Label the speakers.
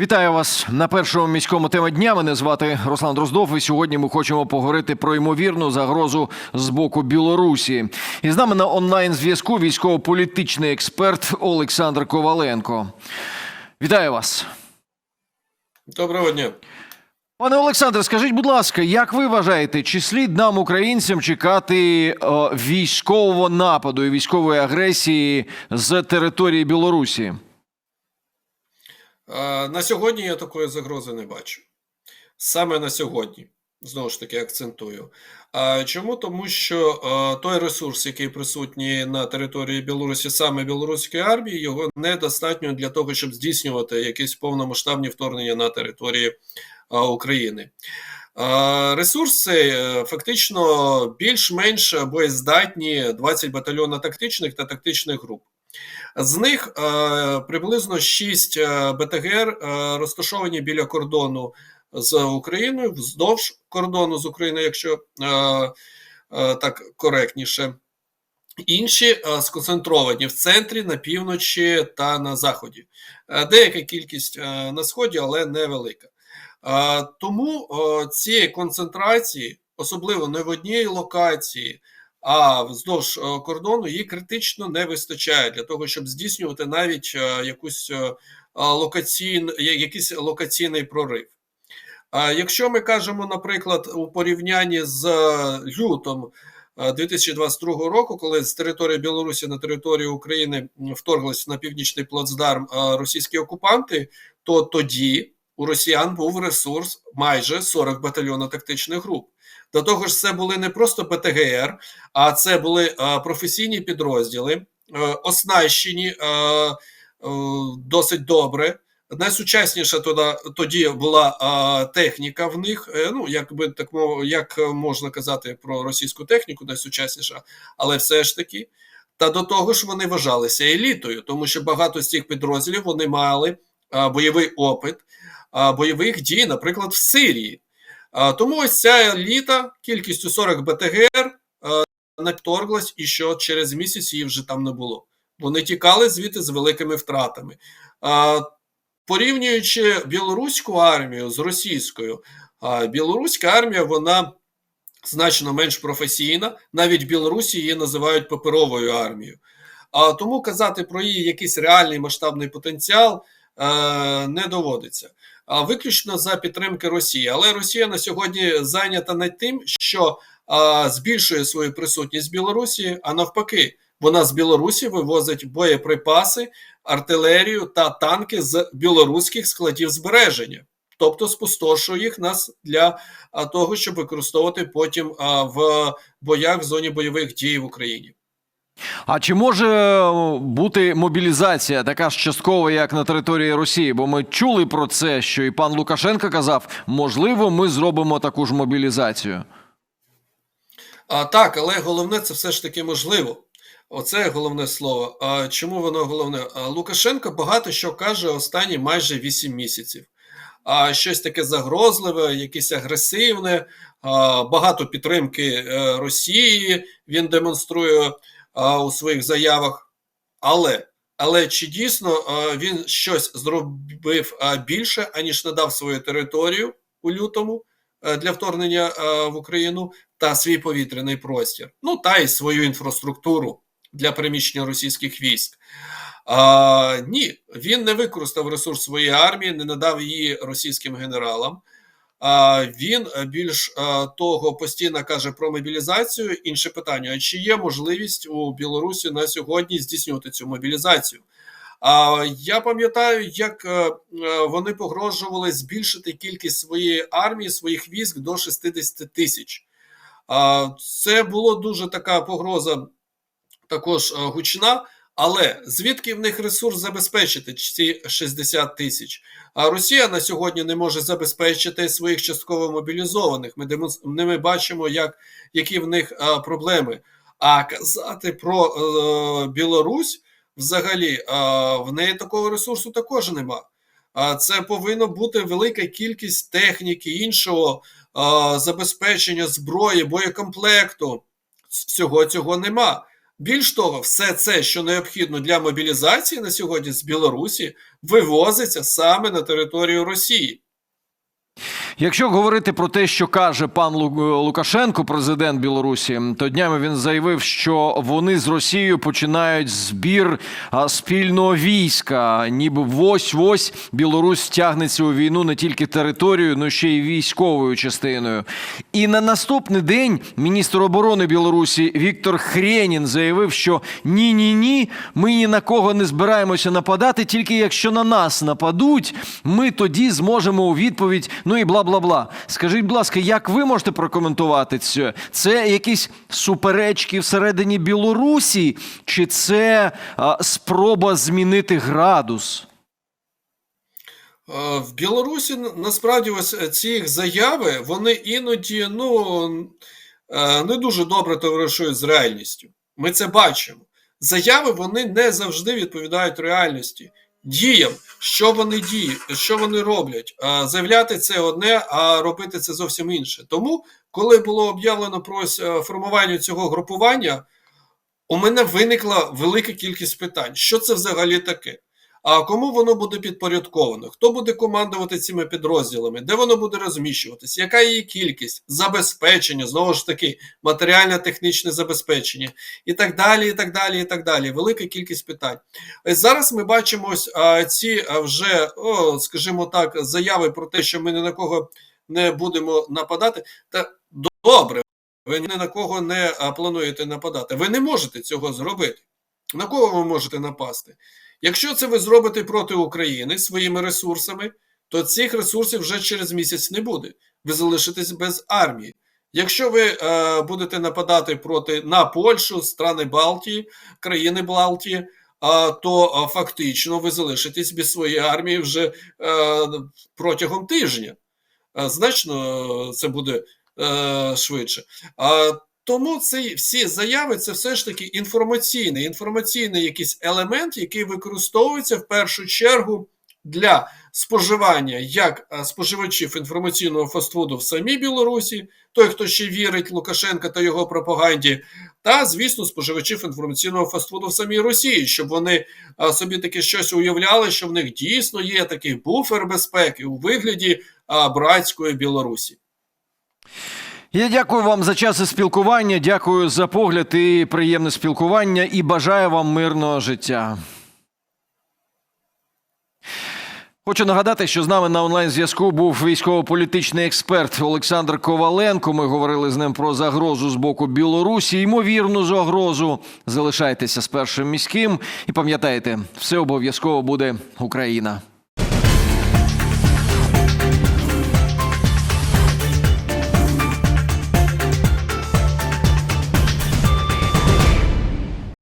Speaker 1: Вітаю вас на першому міському тема дня. Мене звати Руслан Дроздов. І сьогодні ми хочемо поговорити про ймовірну загрозу з боку Білорусі. І з нами на онлайн зв'язку військово-політичний експерт Олександр Коваленко. Вітаю вас,
Speaker 2: Доброго дня.
Speaker 1: пане Олександре. Скажіть, будь ласка, як ви вважаєте, чи слід нам, українцям, чекати е, військового нападу і військової агресії з території Білорусі?
Speaker 2: На сьогодні я такої загрози не бачу. Саме на сьогодні, знову ж таки, акцентую. Чому? Тому що той ресурс, який присутній на території Білорусі, саме білоруської армії, його недостатньо для того, щоб здійснювати якісь повномасштабні вторгнення на території України. Ресурси е, фактично більш-менш боєздатні 20 батальйонно-тактичних та тактичних груп. З них е, приблизно 6 е, БТГР е, розташовані біля кордону з Україною, вздовж кордону з Україною, якщо так коректніше. Інші сконцентровані в центрі, на півночі та на заході. Деяка кількість на сході, але невелика. Тому цієї концентрації, особливо не в одній локації, а вздовж е, кордону її критично не вистачає для того, щоб здійснювати навіть е, якусь е, локаційн, якийсь локаційний прорив. Якщо ми кажемо, наприклад, у порівнянні з лютом е, 2022 року, коли з території Білорусі на територію України м, вторглись на північний плацдарм російські окупанти, то тоді у росіян був ресурс майже 40 батальйонно-тактичних груп. До того ж, це були не просто БТГР, а це були е, професійні підрозділи, е, оснащені е, досить добре. Найсучасніша тоді, була техніка в них. Ну, якби так як можна казати про російську техніку, найсучасніша, але все ж таки. Та до того ж, вони вважалися елітою, тому що багато з цих підрозділів вони мали бойовий опит бойових дій, наприклад, в Сирії. Тому ось ця еліта кількістю 40 БТГР не вторглась, і що через місяць її вже там не було. Вони тікали звідти з великими втратами. Порівнюючи білоруську армію з російською, білоруська армія вона значно менш професійна. Навіть в Білорусі її називають паперовою армією. А тому казати про її якийсь реальний масштабний потенціал не доводиться а виключно за підтримки Росії. Але Росія на сьогодні зайнята над тим, що а, збільшує свою присутність в Білорусі, а навпаки, вона з Білорусі вивозить боєприпаси, артилерію та танки з білоруських складів збереження. Тобто спустошує їх нас для того, щоб використовувати потім в боях в зоні бойових дій в Україні.
Speaker 1: А чи може е, бути мобілізація така ж часткова, як на території Росії? Бо ми чули про це, що і пан Лукашенко казав, можливо, ми зробимо таку ж мобілізацію.
Speaker 2: А, так, але головне це все ж таки можливо. Оце головне слово. А чому воно головне? А, Лукашенко багато що каже останні майже 8 місяців. А щось таке загрозливе, якесь агресивне, а, багато підтримки е, Росії він демонструє у своїх заявах. Але але чи дійсно він щось зробив більше, аніж надав свою територію у лютому е, для вторгнення в Україну? та свій повітряний простір, ну та й свою інфраструктуру для переміщення російських військ. А, ні, він не використав ресурс своєї армії, не надав її російським генералам. Він більш того постійно каже про мобілізацію. Інше питання: чи є можливість у Білорусі на сьогодні здійснювати цю мобілізацію? А я пам'ятаю, як е, е, вони погрожували збільшити кількість своєї армії, своїх військ до 60 тисяч. Це була дуже така погроза, також е, гучна. Але звідки в них ресурс забезпечити ці 60 тисяч? А Росія на сьогодні не може забезпечити своїх частково мобілізованих. Ми ми бачимо, як, які в них проблеми. А казати про е, Білорусь взагалі а, в неї такого ресурсу також нема. А це повинна бути велика кількість техніки, іншого а, забезпечення зброї, боєкомплекту. Всього цього нема. Більш того, все це, що необхідно для мобілізації на сьогодні з Білорусі, вивозиться саме на територію Росії.
Speaker 1: Якщо говорити про те, що каже пан Лу- Лукашенко, президент Білорусі, то днями він заявив, що вони з Росією починають збір спільного війська, ніби ось ось Білорусь тягнеться у війну не тільки територією, але ще й військовою частиною. І на наступний день міністр оборони Білорусі Віктор Хренін заявив, що ні, ні, ні, ми ні на кого не збираємося нападати, тільки якщо на нас нападуть, ми тоді зможемо у відповідь. Ну і бла бла бла. Скажіть, будь ласка, як ви можете прокоментувати це? Це якісь суперечки всередині Білорусі, чи це спроба змінити градус?
Speaker 2: Е, В Білорусі насправді ось е, ці заяви, вони іноді ну, е, не дуже добре товаришують з реальністю. Ми це бачимо. Заяви вони не завжди відповідають реальності. Діям, що вони діють, що вони роблять. Заявляти це одне, а робити це зовсім інше. Тому, коли було об'явлено про е, формування цього групування, у мене виникла велика кількість питань. Що це взагалі таке? А кому воно буде підпорядковано? Хто буде командувати цими підрозділами? Де воно буде розміщуватись? Яка її кількість? Забезпечення, знову ж таки, матеріально-технічне забезпечення, і так далі, і так далі, і так далі. Велика кількість питань. Зараз ми бачимо ось ці вже, о, скажімо так, заяви про те, що ми ні на кого не будемо нападати. Та добре, ви ні на кого не плануєте нападати. Ви не можете цього зробити. На кого ви можете напасти? Якщо це ви зробите проти України своїми ресурсами, то цих ресурсів вже через місяць не буде. Ви залишитесь без армії. Якщо ви е, будете нападати проти на Польщу, страни Балтії, країни Балтії, е, то е, фактично ви залишитесь без своєї армії вже е, протягом тижня. Е, значно це буде е, швидше. А тому ці всі заяви це все ж таки інформаційний, інформаційний якийсь елемент, який використовується в першу чергу для споживання як е, споживачів інформаційного фастфуду в самій Білорусі, той, хто ще вірить Лукашенка та його пропаганді, та звісно, споживачів інформаційного фастфуду в самій Росії, щоб вони е, собі таке щось уявляли, що в них дійсно є такий буфер безпеки у вигляді е, братської Білорусі.
Speaker 1: Я дякую вам за час і спілкування. Дякую за погляд і приємне спілкування. І бажаю вам мирного життя. Хочу нагадати, що з нами на онлайн-зв'язку був військово-політичний експерт Олександр Коваленко. Ми говорили з ним про загрозу з боку Білорусі, ймовірну загрозу. Залишайтеся з першим міським і пам'ятайте, все обов'язково буде Україна.